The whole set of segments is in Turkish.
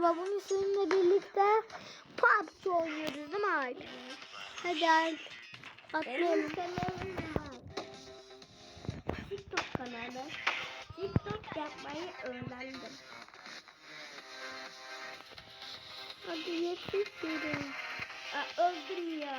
Merhaba bugün sizinle birlikte PUBG oynuyoruz değil mi? Hadi Alp. Atlayalım. TikTok kanalı. TikTok yapmayı öğrendim. Hadi yetişiyorum. Aa, öldüm ya.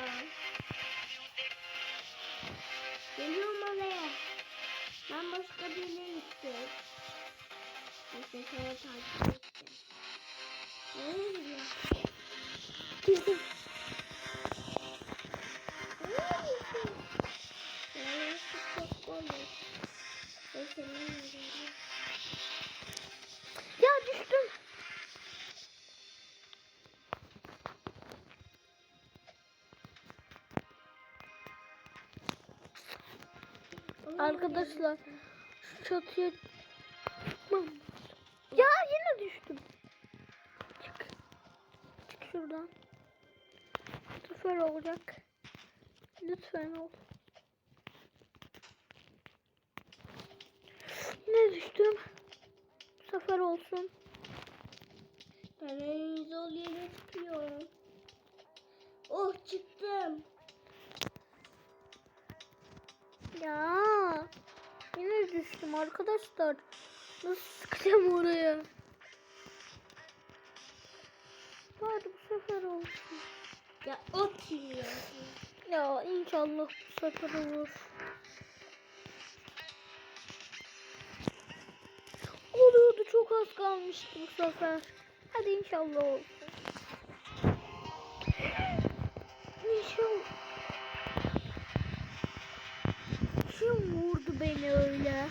Arkadaşlar şu çatıya. Ya yine düştüm. Çık. Çık şuradan. Sefer olacak. Lütfen ol. Yine düştüm. Bu sefer olsun. Ben en zor yere çıkıyorum. Oh çıktım. Ya yine düştüm arkadaşlar. Nasıl çıkacağım oraya? Hadi bu sefer olsun. Ya ot yiyorsun. Ya inşallah bu sefer olur. Oluyordu çok az kalmıştı bu sefer. Hadi inşallah olsun. Vurdu beni öyle?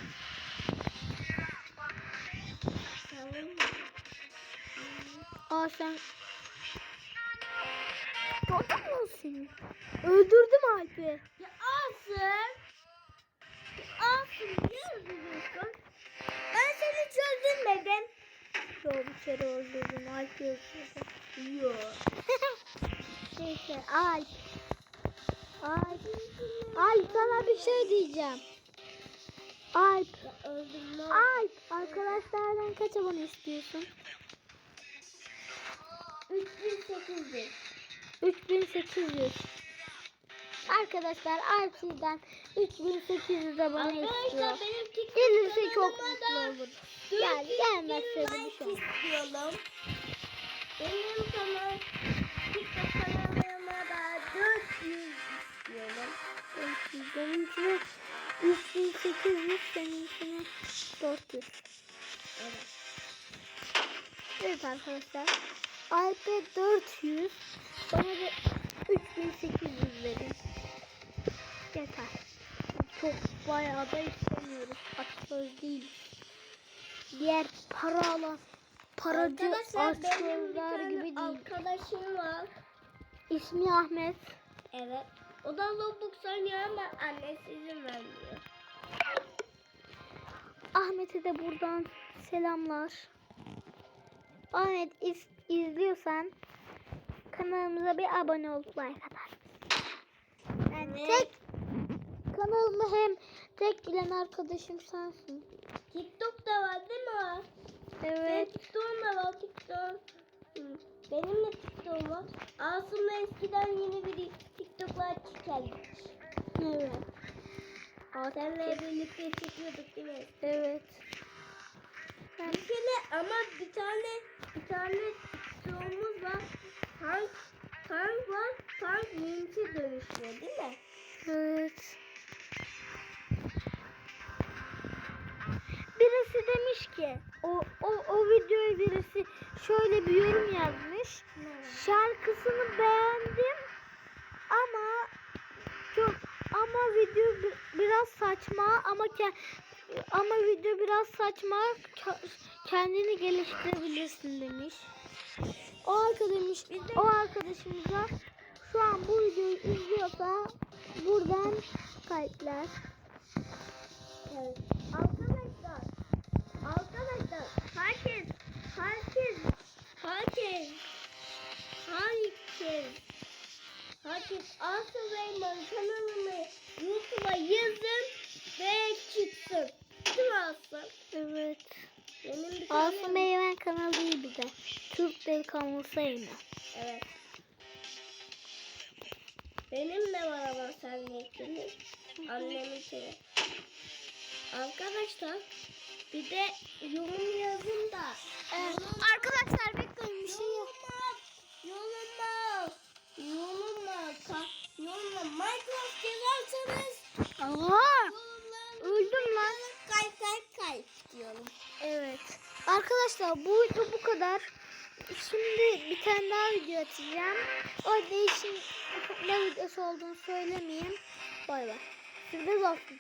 Aa sen... Mü seni? Öldürdüm Alp'i. Ya Asım. Asım niye öldürüyorsun? Ben seni çözdürmedim. Yok bir kere öldürdüm. Alp'i öldürdüm. Yok. Neyse Alp. Alp. Alp sana bir şey diyeceğim. Alp. Alp. Arkadaşlardan kaç abone istiyorsun? 3800. 3800. Arkadaşlar Alp sizden 3800 abone istiyor. Arkadaşlar benim TikTok Gelirse çok kanalıma mutlu olur. 400 Yani gelmezse de bir şey. Benim kanal 4 arkadaşlar. Alp'e 400. Bana da 3800 verin. Yeter. Çok bayağı da istemiyoruz. Açlıyoruz değil. Diğer para paralar paracı açlıyorlar gibi değil. Arkadaşım var. İsmi Ahmet. Evet. O da Roblox oynuyor ama annesi izin vermiyor. Ahmet'e de buradan selamlar. Ahmet iz, izliyorsan kanalımıza bir abone olup like atar? Yani Evet. tek kanalımı hem tek bilen arkadaşım sensin. TikTok'ta var değil mi? Evet. TikTok'um da var TikTok. Benim de TikTok'um var. Asım'la eskiden yeni bir TikTok'lar çıkarmış. Evet. Seninle birlikte çekiyorduk değil mi? Evet. Kere ama bir tane bir tane TikTok'umuz var. Tank, tank var. Tank linçe dönüşüyor değil mi? Evet. Birisi demiş ki o, o, o videoya birisi şöyle bir yorum yazmış. Şarkısını beğendim ama çok ama video bi- biraz saçma ama ama video biraz saçma Ke- kendini geliştirebilirsin demiş. O arkadaş o arkadaşımıza şu an bu videoyu izliyorsa buradan kalpler. Evet. Arkadaşlar, arkadaşlar, herkes, herkes, herkes, herkes, herkes Aslı Reyman kanalını YouTube'a yazın ve çıksın. Aslı? Evet. Benim bir. Asım Eymen kanalı iyi bir de. Türk delikanlısı Eymen. Evet. Benim de var ama sen yetkili. Annemin kere. Arkadaşlar bir de yorum yazın da. Arkadaşlar bekleyin bir şey yok. Yorumlar. Yorumlar. Yorumlar. Minecraft yazarsanız Allah! Arkadaşlar bu video bu kadar. Şimdi bir tane daha video atacağım. O değişim ne videosu olduğunu söylemeyeyim. Bay bay. Sürpriz olsun.